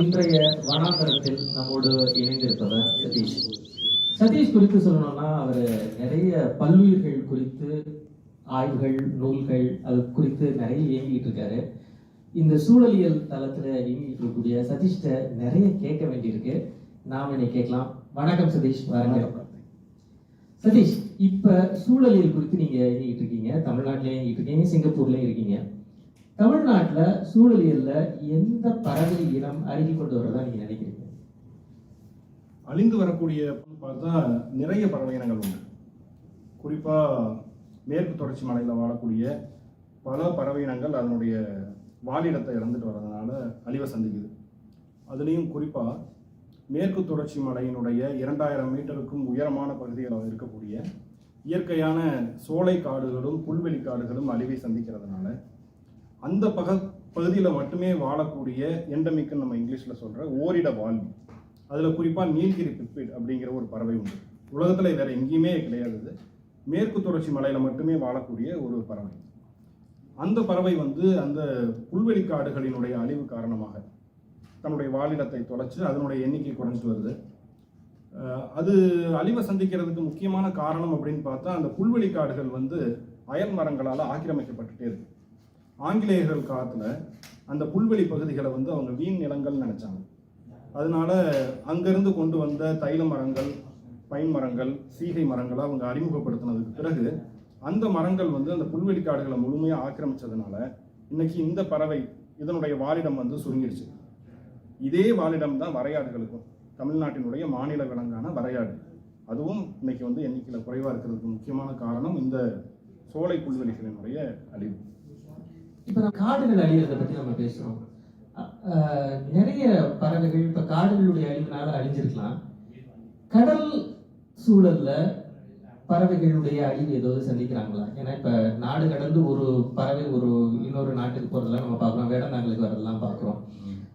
இன்றைய வனாந்தரத்தில் நம்மோடு இணைந்திருப்பவர் சதீஷ். சதீஷ் குறித்து சொல்லணும்னா அவர் நிறைய பல்லுயிர்கள் குறித்து ஆய்வுகள் நூல்கள் அது குறித்து நிறைய இயங்கிட்டு இருக்காரு. இந்த சூழலியல் தளத்துல இயங்கிட்டு இருக்கக்கூடிய சதீஷ்ட நிறைய கேட்க வேண்டியிருக்கு. நாம இன்னைக்கு கேட்கலாம். வணக்கம் சதீஷ் வாருங்க சதீஷ் இப்ப சூழலியல் குறித்து நீங்க இயங்கிட்டு இருக்கீங்க. தமிழ்நாட்டிலே இயங்கிட்டு இருக்கீங்க சிங்கப்பூர்லயும் இருக்கீங்க. தமிழ்நாட்டில் சூழலியல்ல எந்த பறவை இனம் அருகி கொண்டு வரதா நீங்க நினைக்கிறீங்க? அழிந்து வரக்கூடிய பார்த்தா நிறைய பறவை இனங்கள் உண்டு. குறிப்பாக மேற்கு தொடர்ச்சி மலையில் வாழக்கூடிய பல பறவை இனங்கள் அதனுடைய வாழிடத்தை இழந்துட்டு வர்றதுனால அழிவை சந்திக்குது. அதுலேயும் குறிப்பாக மேற்கு தொடர்ச்சி மலையினுடைய இரண்டாயிரம் மீட்டருக்கும் உயரமான பகுதியில் இருக்கக்கூடிய இயற்கையான சோலை காடுகளும் புல்வெளி காடுகளும் அழிவை சந்திக்கிறதுனால அந்த பக பகுதியில் மட்டுமே வாழக்கூடிய எண்டமிக்குன்னு நம்ம இங்கிலீஷில் சொல்கிற ஓரிட வாழ்வி. அதில் குறிப்பாக நீல்கிரி பிப்பிட் அப்படிங்கிற ஒரு பறவை உண்டு. உலகத்தில் வேறு எங்கேயுமே கிடையாது மேற்கு தொடர்ச்சி மலையில் மட்டுமே வாழக்கூடிய ஒரு பறவை. அந்த பறவை வந்து அந்த புல்வெளி காடுகளினுடைய அழிவு காரணமாக தன்னுடைய வாழிடத்தை தொலைச்சு அதனுடைய எண்ணிக்கை குறைஞ்சிட்டு வருது. அது அழிவை சந்திக்கிறதுக்கு முக்கியமான காரணம் அப்படின்னு பார்த்தா அந்த புல்வெளி காடுகள் வந்து அயல் மரங்களால் ஆக்கிரமிக்கப்பட்டுட்டே இருக்கு. ஆங்கிலேயர்கள் காலத்தில் அந்த புல்வெளி பகுதிகளை வந்து அவங்க வீண் நிலங்கள்னு நினைச்சாங்க. அதனால அங்கிருந்து கொண்டு வந்த தைல மரங்கள் பைன் மரங்கள் சீகை மரங்களை அவங்க அறிமுகப்படுத்தினதுக்கு பிறகு அந்த மரங்கள் வந்து அந்த புல்வெளி காடுகளை முழுமையாக ஆக்கிரமிச்சதுனால இன்னைக்கு இந்த பறவை இதனுடைய வாழிடம் வந்து சுருங்கிடுச்சு. இதே வாழிடம் தான் வரையாடுகளுக்கும். தமிழ்நாட்டினுடைய மாநில விலங்கான வரையாடு. அதுவும் இன்னைக்கு வந்து எண்ணிக்கையில் குறைவாக இருக்கிறதுக்கு முக்கியமான காரணம் இந்த சோலை புல்வெளிகளினுடைய அழிவு. இப்ப நம்ம காடுகள் அழியிறதை பத்தி நம்ம பேசுறோம். நிறைய பறவைகள் இப்ப காடுகளுடைய அழிவுனால அழிஞ்சிருக்கலாம். கடல் சூழல்ல பறவைகளுடைய அழிவு ஏதாவது சந்திக்கிறாங்களா? ஏன்னா இப்ப நாடு கடந்து ஒரு பறவை ஒரு இன்னொரு நாட்டுக்கு போகிறதெல்லாம் நம்ம பார்க்குறோம். வேடந்தாங்களுக்கு வரதெல்லாம் பார்க்குறோம்.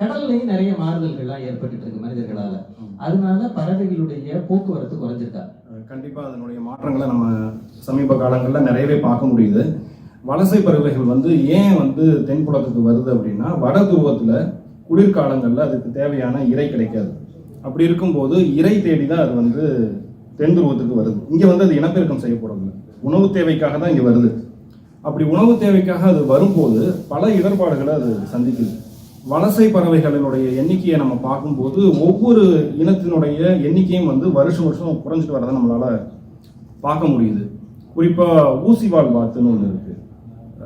கடல்லையும் நிறைய மாறுதல்கள்லாம் ஏற்பட்டுட்டு இருக்கு மனிதர்களால. அதனால பறவைகளுடைய போக்குவரத்து குறைஞ்சிருக்கா? கண்டிப்பாக கண்டிப்பா அதனுடைய மாற்றங்களை நம்ம சமீப காலங்களில் நிறையவே பார்க்க முடியுது. வலசை பறவைகள் வந்து ஏன் வந்து தென்புலத்துக்கு வருது அப்படின்னா வட துருவத்தில் குளிர்காலங்களில் அதுக்கு தேவையான இறை கிடைக்காது. அப்படி இருக்கும்போது இறை தேடி தான் அது வந்து தென் துருவத்துக்கு வருது. இங்கே வந்து அது இனப்பெருக்கம் செய்யப்படுறது உணவு தேவைக்காக தான் இங்கே வருது. அப்படி உணவு தேவைக்காக அது வரும்போது பல இடர்பாடுகளை அது சந்திக்குது. வலசை பறவைகளினுடைய எண்ணிக்கையை நம்ம பார்க்கும்போது ஒவ்வொரு இனத்தினுடைய எண்ணிக்கையும் வந்து வருஷம் வருஷம் குறைஞ்சிட்டு வரதை நம்மளால் பார்க்க முடியுது. குறிப்பாக ஊசிவால் வாத்துன்னு ஒன்று இருக்குது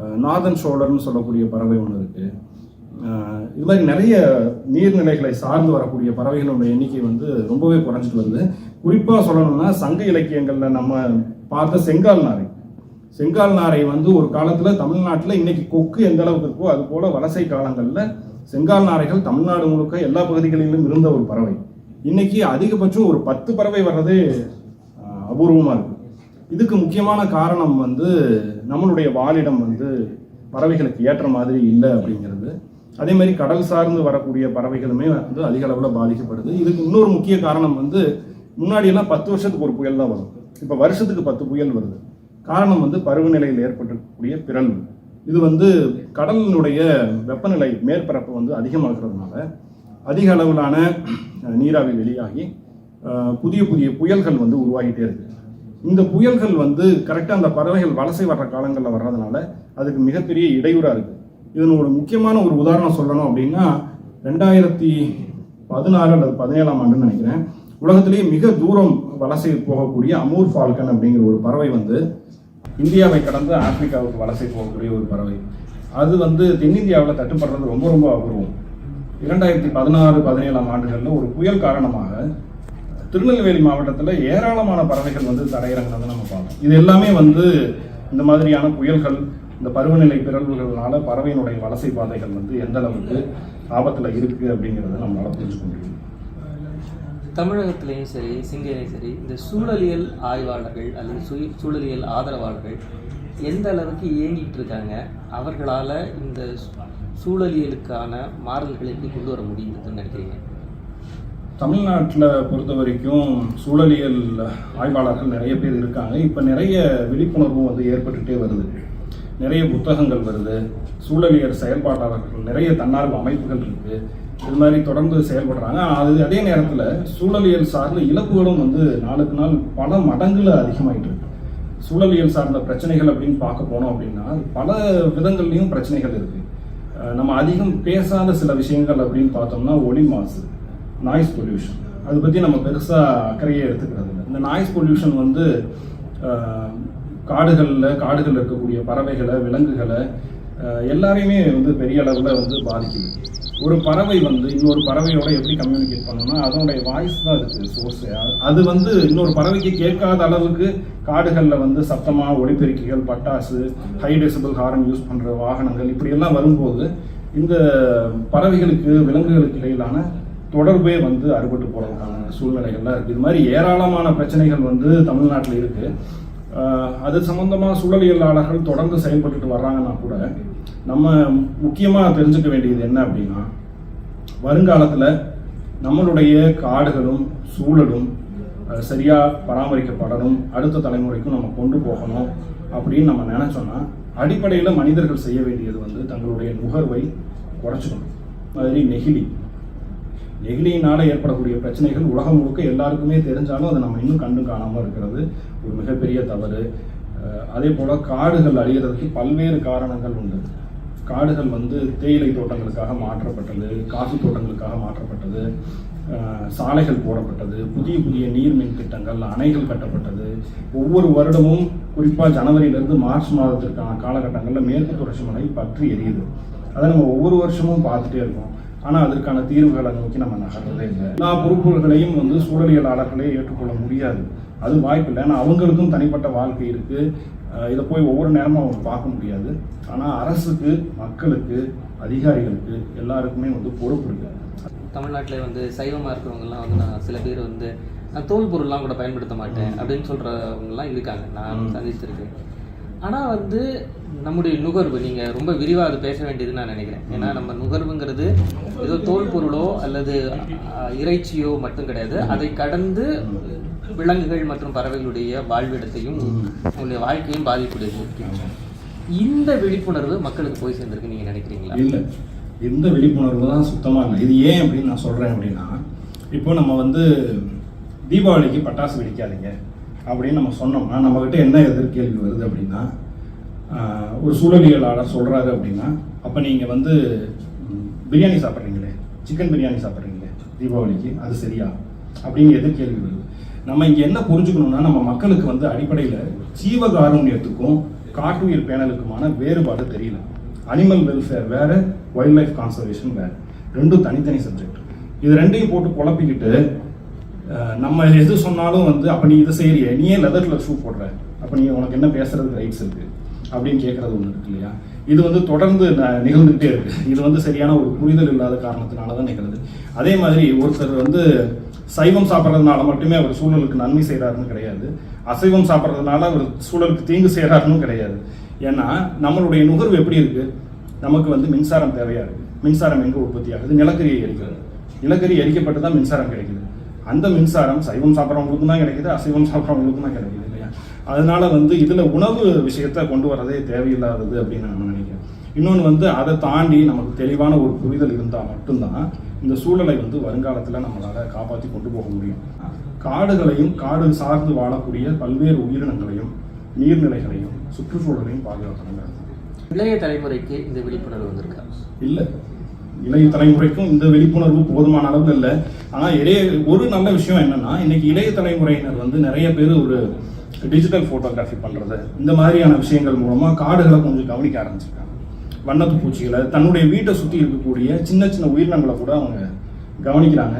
நார்தன் நாதன் சோழர்னு சொல்லக்கூடிய பறவை ஒன்று இருக்குது இது மாதிரி நிறைய நீர்நிலைகளை சார்ந்து வரக்கூடிய பறவைகளுடைய எண்ணிக்கை வந்து ரொம்பவே குறைஞ்சிட்டு வருது. குறிப்பாக சொல்லணும்னா சங்க இலக்கியங்களில் நம்ம பார்த்த செங்கால் நாரை. செங்கால் நாரை வந்து ஒரு காலத்தில் தமிழ்நாட்டில் இன்னைக்கு கொக்கு எந்த அளவுக்கு இருக்கோ அது போல் வலசை காலங்களில் செங்கால் நாரைகள் தமிழ்நாடு முழுக்க எல்லா பகுதிகளிலும் இருந்த ஒரு பறவை. இன்னைக்கு அதிகபட்சம் ஒரு பத்து பறவை வர்றதே அபூர்வமாக இருக்குது இருக்கு. இதுக்கு முக்கியமான காரணம் வந்து நம்மளுடைய வாழிடம் வந்து பறவைகளுக்கு ஏற்ற மாதிரி இல்லை அப்படிங்கிறது. அதே மாதிரி கடல் சார்ந்து வரக்கூடிய பறவைகளுமே வந்து அதிக அளவில் பாதிக்கப்படுது. இதுக்கு இன்னொரு முக்கிய காரணம் வந்து முன்னாடி எல்லாம் பத்து வருஷத்துக்கு ஒரு புயல் தான் வரும். இப்போ வருஷத்துக்கு பத்து புயல் வருது. காரணம் வந்து பருவநிலையில் ஏற்பட்டிருக்கக்கூடிய பிறழ்வு இது வந்து கடலினுடைய வெப்பநிலை மேற்பரப்பு வந்து அதிகமாகிறதுனால அதிக அளவிலான நீராவி வெளியாகி புதிய புதிய புயல்கள் வந்து உருவாகிட்டே இருக்குது இந்த புயல்கள் வந்து கரெக்டாக அந்த பறவைகள் வலசை வர்ற காலங்களில் வர்றதுனால அதுக்கு மிகப்பெரிய இடையூறாக இருக்குது இதனோட முக்கியமான ஒரு உதாரணம் சொல்லணும் அப்படின்னா ரெண்டாயிரத்தி பதினாறு அல்லது பதினேழாம் ஆண்டுன்னு நினைக்கிறேன். உலகத்திலேயே மிக தூரம் வலசை போகக்கூடிய அமூர் ஃபால்கன் அப்படிங்கிற ஒரு பறவை வந்து இந்தியாவை கடந்து ஆப்பிரிக்காவுக்கு வலசை போகக்கூடிய ஒரு பறவை. அது வந்து தென்னிந்தியாவில் தட்டுப்படுறது ரொம்ப ரொம்ப அபூர்வம். இரண்டாயிரத்தி பதினாறு பதினேழாம் ஆண்டுகளில் ஒரு புயல் காரணமாக திருநெல்வேலி மாவட்டத்தில் ஏராளமான பறவைகள் வந்து தரையிறங்கினதை நம்ம பார்த்தோம். இது எல்லாமே வந்து இந்த மாதிரியான புயல்கள் இந்த பருவநிலை பிறழ்வுகள்னால பறவையினுடைய வலசை பாதைகள் வந்து எந்த அளவுக்கு ஆபத்தில் இருக்குது அப்படிங்கிறத நம்மளால் புரிஞ்சுக்க முடியும். தமிழகத்திலையும் சரி சிங்கையிலையும் சரி இந்த சூழலியல் ஆய்வாளர்கள் அல்லது சுய சூழலியல் ஆதரவாளர்கள் எந்த அளவுக்கு இயங்கிட்டு இருக்காங்க? அவர்களால் இந்த சூழலியலுக்கான மாறுதல்களை எப்படி கொண்டு வர முடியுதுன்னு நினைக்கிறீங்க? தமிழ்நாட்டில் பொறுத்த வரைக்கும் சூழலியல் ஆய்வாளர்கள் நிறைய பேர் இருக்காங்க. இப்போ நிறைய விழிப்புணர்வும் வந்து ஏற்பட்டுகிட்டே வருது. நிறைய புத்தகங்கள் வருது. சூழலியல் செயல்பாட்டாளர்கள் நிறைய தன்னார்வ அமைப்புகள் இருக்குது இது மாதிரி தொடர்ந்து செயல்படுறாங்க. அது அதே நேரத்தில் சூழலியல் சார்ந்த இழப்புகளும் வந்து நாளுக்கு நாள் பல மடங்கில் அதிகமாயிட்டு இருக்கு. சூழலியல் சார்ந்த பிரச்சனைகள் அப்படின்னு பார்க்க போனோம் அப்படின்னா பல விதங்கள்லையும் பிரச்சனைகள் இருக்குது நம்ம அதிகம் பேசாத சில விஷயங்கள் அப்படின்னு பார்த்தோம்னா ஒளி மாசு. நாய்ஸ் பொல்யூஷன் அதை பற்றி நம்ம பெருசாக அக்கறையே எடுத்துக்கிறது இல்லை. இந்த நாய்ஸ் பொல்யூஷன் வந்து காடுகளில் காடுகளில் இருக்கக்கூடிய பறவைகளை விலங்குகளை எல்லாரையுமே வந்து பெரிய அளவில் வந்து பாதிக்குது. ஒரு பறவை வந்து இன்னொரு பறவையோட எப்படி கம்யூனிகேட் பண்ணணும்னா அதனுடைய வாய்ஸ் தான் இருக்குது சோர்ஸு அது வந்து இன்னொரு பறவைக்கு கேட்காத அளவுக்கு காடுகளில் வந்து சத்தமாக ஒளிபெருக்கிகள் பட்டாசு ஹை டெசிபிள் ஹாரன் யூஸ் பண்ணுற வாகனங்கள் இப்படியெல்லாம் வரும்போது இந்த பறவைகளுக்கு விலங்குகளுக்கு இடையிலான தொடர்பே வந்து அறுபட்டு போகிறதுக்கான சூழ்நிலைகள்லாம் இருக்குது இது மாதிரி ஏராளமான பிரச்சனைகள் வந்து தமிழ்நாட்டில் இருக்குது அது சம்பந்தமாக சூழலியலாளர்கள் தொடர்ந்து செயல்பட்டுட்டு வர்றாங்கன்னா கூட நம்ம முக்கியமாக தெரிஞ்சுக்க வேண்டியது என்ன அப்படின்னா வருங்காலத்தில் நம்மளுடைய காடுகளும் சூழலும் சரியாக பராமரிக்கப்படணும் அடுத்த தலைமுறைக்கும் நம்ம கொண்டு போகணும் அப்படின்னு நம்ம நினச்சோன்னா அடிப்படையில் மனிதர்கள் செய்ய வேண்டியது வந்து தங்களுடைய நுகர்வை குறைச்சிக்கணும். மாதிரி நெகிழி. நெகிழியினால் ஏற்படக்கூடிய பிரச்சனைகள் உலகம் முழுக்க எல்லாருக்குமே தெரிஞ்சாலும் அதை நம்ம இன்னும் கண்டு காணாமல் இருக்கிறது. ஒரு மிகப்பெரிய தவறு. அதே போல் காடுகள் அழிகிறதுக்கு பல்வேறு காரணங்கள் உண்டு. காடுகள் வந்து தேயிலை தோட்டங்களுக்காக மாற்றப்பட்டது காஃபி தோட்டங்களுக்காக மாற்றப்பட்டது சாலைகள் போடப்பட்டது புதிய புதிய நீர்மின் திட்டங்கள் அணைகள் கட்டப்பட்டது. ஒவ்வொரு வருடமும் குறிப்பாக ஜனவரியிலிருந்து மார்ச் மாதத்திற்கான காலகட்டங்களில் மேற்கு தொடர்ச்சி மலை பற்றி எரியுது. அதை நம்ம ஒவ்வொரு வருஷமும் பார்த்துட்டே இருக்கோம். ஆனால் அதற்கான தீர்வுகளை நோக்கி நம்ம நகர்றதே இல்லை. எல்லா பொறுப்புகளையும் வந்து சூழலியலாளர்களே ஏற்றுக்கொள்ள முடியாது. அது வாய்ப்பு இல்லை. ஏன்னா அவங்களுக்கும் தனிப்பட்ட வாழ்க்கை இருக்கு. அஹ் இதை போய் ஒவ்வொரு நேரமும் அவங்க பார்க்க முடியாது. ஆனால் அரசுக்கு மக்களுக்கு அதிகாரிகளுக்கு எல்லாருக்குமே வந்து பொறுப்பு இருக்கு. தமிழ்நாட்டில் வந்து சைவமாக இருக்கிறவங்கலாம் வந்து நான் சில பேர் வந்து நான் தோல் பொருள்லாம் கூட பயன்படுத்த மாட்டேன் அப்படின்னு சொல்கிறவங்கலாம் இருக்காங்க. நான் சந்திச்சிருக்கேன். ஆனால் வந்து நம்முடைய நுகர்வு நீங்கள் ரொம்ப விரிவாக அது பேச வேண்டியதுன்னு நான் நினைக்கிறேன். ஏன்னா நம்ம நுகர்வுங்கிறது ஏதோ தோல் பொருளோ அல்லது இறைச்சியோ மட்டும் கிடையாது. அதை கடந்து விலங்குகள் மற்றும் பறவைகளுடைய வாழ்விடத்தையும் அவங்களுடைய வாழ்க்கையும் பாதிப்புடையது இந்த விழிப்புணர்வு மக்களுக்கு போய் சேர்ந்திருக்கு நீங்கள் நினைக்கிறீங்களா? இல்லை. இந்த விழிப்புணர்வு தான் சுத்தமாக இல்லை. இது ஏன் அப்படின்னு நான் சொல்கிறேன் அப்படின்னா இப்போ நம்ம வந்து தீபாவளிக்கு பட்டாசு வெடிக்காதீங்க. அப்படின்னு நம்ம சொன்னோம்னா நம்மக்கிட்ட என்ன எதிர்கேள்வி வருது அப்படின்னா ஒரு சூழலியலாளர் சொல்கிறாரு அப்படின்னா அப்போ நீங்கள் வந்து பிரியாணி சாப்பிட்றீங்களே சிக்கன் பிரியாணி சாப்பிட்றீங்களே தீபாவளிக்கு அது சரியா? அப்படின்னு எதிர்கேள்வி வருது. நம்ம இங்கே என்ன புரிஞ்சுக்கணும்னா நம்ம மக்களுக்கு வந்து அடிப்படையில் ஜீவகாருண்யத்துக்கும் காட்டுயிர் பேனலுக்குமான வேறுபாடு தெரியல. அனிமல் வெல்ஃபேர் வேறு வைல்ட் லைஃப் கான்சர்வேஷன் வேறு. ரெண்டும் தனித்தனி சப்ஜெக்ட் இது ரெண்டையும் போட்டு குழப்பிக்கிட்டு நம்ம எது சொன்னாலும் வந்து அப்போ நீ இதை செய்யறிய நீ ஏன் லெதரில் ஷூ போடுற. அப்போ நீ உனக்கு என்ன பேசுறதுக்கு ரைட்ஸ் இருக்குது அப்படின்னு கேட்குறது ஒன்று இருக்கு இல்லையா? இது வந்து தொடர்ந்து ந- நிகழ்ந்துகிட்டே இருக்கு. இது வந்து சரியான ஒரு புரிதல் இல்லாத காரணத்தினால தான் நிகழுது. அதே மாதிரி ஒருத்தர் வந்து சைவம் சாப்பிட்றதுனால மட்டுமே அவர் சூழலுக்கு நன்மை செய்கிறாருன்னு கிடையாது. அசைவம் சாப்பிட்றதுனால அவர் சூழலுக்கு தீங்கு செய்கிறாருன்னு கிடையாது. ஏன்னா நம்மளுடைய நுகர்வு எப்படி இருக்குது நமக்கு வந்து மின்சாரம் தேவையாக இருக்குது மின்சாரம் எங்கே உற்பத்தி ஆகுது நிலக்கரி எரிக்கிறது. நிலக்கரி எரிக்கப்பட்டு தான் மின்சாரம் கிடைக்குது. அந்த மின்சாரம் சைவம் சாப்பிட்றவங்களுக்கும் தான் கிடைக்குது அசைவம் சாப்பிட்றவங்களுக்கும் தான் கிடைக்குது இல்லையா? அதனால வந்து இதுல உணவு விஷயத்தை கொண்டு வரதே தேவையில்லாதது அப்படின்னு நான் நினைக்கிறேன். இன்னொன்று வந்து அதை தாண்டி நமக்கு தெளிவான ஒரு புரிதல் இருந்தால் மட்டும்தான் இந்த சூழலை வந்து வருங்காலத்தில் நம்மளால காப்பாற்றி கொண்டு போக முடியும். காடுகளையும் காடு சார்ந்து வாழக்கூடிய பல்வேறு உயிரினங்களையும் நீர்நிலைகளையும் சுற்றுச்சூழலையும் பாதுகாக்கணுங்கிறது. இளைய தலைமுறைக்கு இந்த விழிப்புணர்வு வந்திருக்கா? இல்லை. இளைய தலைமுறைக்கும் இந்த விழிப்புணர்வு போதுமான அளவில் இல்லை. ஆனால் இளைய ஒரு நல்ல விஷயம் என்னன்னா இன்னைக்கு இளைய தலைமுறையினர் வந்து நிறைய பேர் ஒரு டிஜிட்டல் ஃபோட்டோகிராஃபி பண்ணுறது இந்த மாதிரியான விஷயங்கள் மூலமாக காடுகளை கொஞ்சம் கவனிக்க ஆரம்பிச்சிருக்காங்க. வண்ணத்து பூச்சிகளை தன்னுடைய வீட்டை சுற்றி இருக்கக்கூடிய சின்ன சின்ன உயிரினங்களை கூட அவங்க கவனிக்கிறாங்க.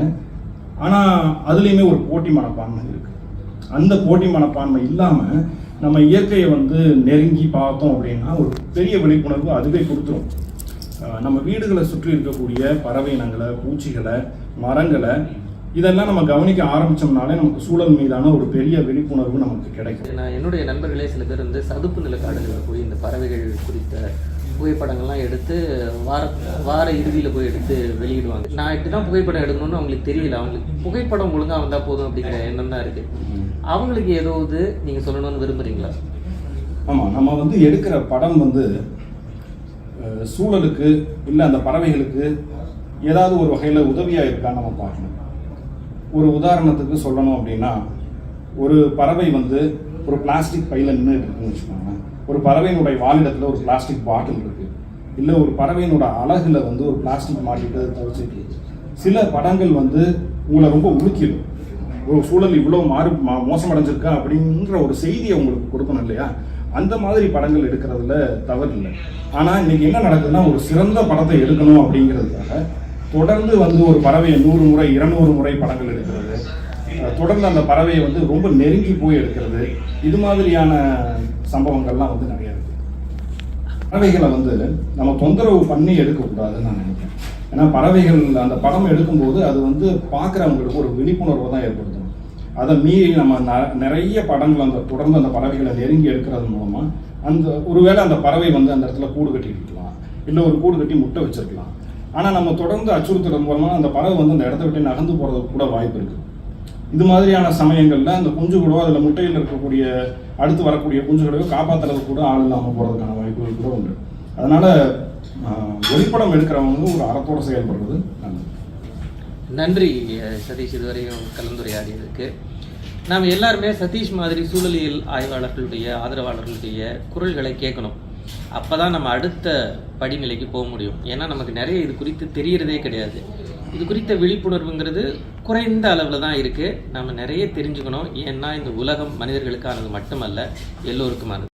ஆனால் அதுலேயுமே ஒரு போட்டி மனப்பான்மை இருக்குது அந்த போட்டி மனப்பான்மை இல்லாமல் நம்ம இயற்கையை வந்து நெருங்கி பார்த்தோம் அப்படின்னா ஒரு பெரிய விழிப்புணர்வு அதுவே கொடுத்துரும். நம்ம வீடுகளை சுற்றி இருக்கக்கூடிய பறவை இனங்களை பூச்சிகளை மரங்களை இதெல்லாம் நம்ம கவனிக்க ஆரம்பிச்சோம்னாலே நமக்கு சூழல் மீதான ஒரு பெரிய விழிப்புணர்வு நமக்கு கிடைக்கும். நான் என்னுடைய நண்பர்களே சில பேர் வந்து சதுப்பு நிலக்காடுகளில் போய் இந்த பறவைகள் குறித்த புகைப்படங்கள்லாம் எடுத்து வார வார இறுதியில் போய் எடுத்து வெளியிடுவாங்க. நான் இப்படி தான் புகைப்படம் எடுக்கணும்னு அவங்களுக்கு தெரியல. அவங்களுக்கு புகைப்படம் ஒழுங்காக வந்தால் போதும் அப்படிங்கிற எண்ணம் தான் இருக்குது அவங்களுக்கு ஏதாவது நீங்கள் சொல்லணும்னு விரும்புகிறீங்களா ஆமாம் நம்ம வந்து எடுக்கிற படம் வந்து சூழலுக்கு இல்லை அந்த பறவைகளுக்கு ஏதாவது ஒரு வகையில் உதவியாக இருக்கான்னு நம்ம பார்க்கணும். ஒரு உதாரணத்துக்கு சொல்லணும் அப்படின்னா ஒரு பறவை வந்து ஒரு பிளாஸ்டிக் பையில் நின்று இருக்குன்னு வச்சுக்கோங்களேன். ஒரு பறவையினுடைய வாலிடத்தில் ஒரு பிளாஸ்டிக் பாட்டில் இருக்குது இல்லை ஒரு பறவையினோட அழகில் வந்து ஒரு பிளாஸ்டிக் மாட்டிட்டு தவிச்சிட்டு. சில படங்கள் வந்து உங்களை ரொம்ப உழுக்கிடும் ஒரு சூழல் இவ்வளோ மாறு மா- மோசமடைஞ்சிருக்கா அப்படிங்கிற ஒரு செய்தியை உங்களுக்கு கொடுக்கணும் இல்லையா? அந்த மாதிரி படங்கள் எடுக்கிறதுல தவறு இல்லை ஆனால் இன்னைக்கு என்ன நடக்குதுன்னா ஒரு சிறந்த படத்தை எடுக்கணும் அப்படிங்கிறதுக்காக தொடர்ந்து வந்து ஒரு பறவையை நூறு முறை இருநூறு முறை படங்கள் எடுக்கிறது. தொடர்ந்து அந்த பறவையை வந்து ரொம்ப நெருங்கி போய் எடுக்கிறது. இது மாதிரியான சம்பவங்கள்லாம் வந்து நிறைய இருக்கு. பறவைகளை வந்து நம்ம தொந்தரவு பண்ணி எடுக்கக்கூடாதுன்னு நான் நினைக்கிறேன். ஏன்னா பறவைகள் அந்த படம் எடுக்கும்போது அது வந்து பார்க்குறவங்களுக்கு ஒரு விழிப்புணர்வை தான் ஏற்படுத்தும். அதை மீறி நம்ம ந- நிறைய படங்கள் அந்த தொடர்ந்து அந்த பறவைகளை நெருங்கி எடுக்கிறது மூலமாக அந்த ஒருவேளை அந்த பறவை வந்து அந்த இடத்துல கூடு கட்டி இருக்கலாம். இல்லை ஒரு கூடு கட்டி முட்டை வச்சிருக்கலாம். ஆனால் நம்ம தொடர்ந்து அச்சுறுத்துறது மூலமாக அந்த பறவை வந்து அந்த இடத்த விட்டு நகர்ந்து போகிறதுக்கு கூட வாய்ப்பு இருக்குது இது மாதிரியான சமயங்களில் அந்த குஞ்சு கூடவோ அதில் முட்டையில் இருக்கக்கூடிய அடுத்து வரக்கூடிய குஞ்சுகளையோ காப்பாற்றுறது கூட ஆள் இல்லாமல் போகிறதுக்கான வாய்ப்புகள் கூட உண்டு. அதனால் ஒளிப்படம் எடுக்கிறவங்க ஒரு அறத்தோடு செயல்படுறது நல்லது. நன்றி சதீஷ் இதுவரையும் கலந்துரையாடியதுக்கு நாம் எல்லாருமே சதீஷ் மாதிரி சூழலியல் ஆய்வாளர்களுடைய ஆதரவாளர்களுடைய குரல்களை கேட்கணும். அப்போ தான் நம்ம அடுத்த படிநிலைக்கு போக முடியும். ஏன்னா நமக்கு நிறைய இது குறித்து தெரியறதே கிடையாது. இது குறித்த விழிப்புணர்வுங்கிறது குறைந்த அளவில் தான் இருக்குது நம்ம நிறைய தெரிஞ்சுக்கணும். ஏன்னா இந்த உலகம் மனிதர்களுக்கானது மட்டுமல்ல எல்லோருக்குமானது.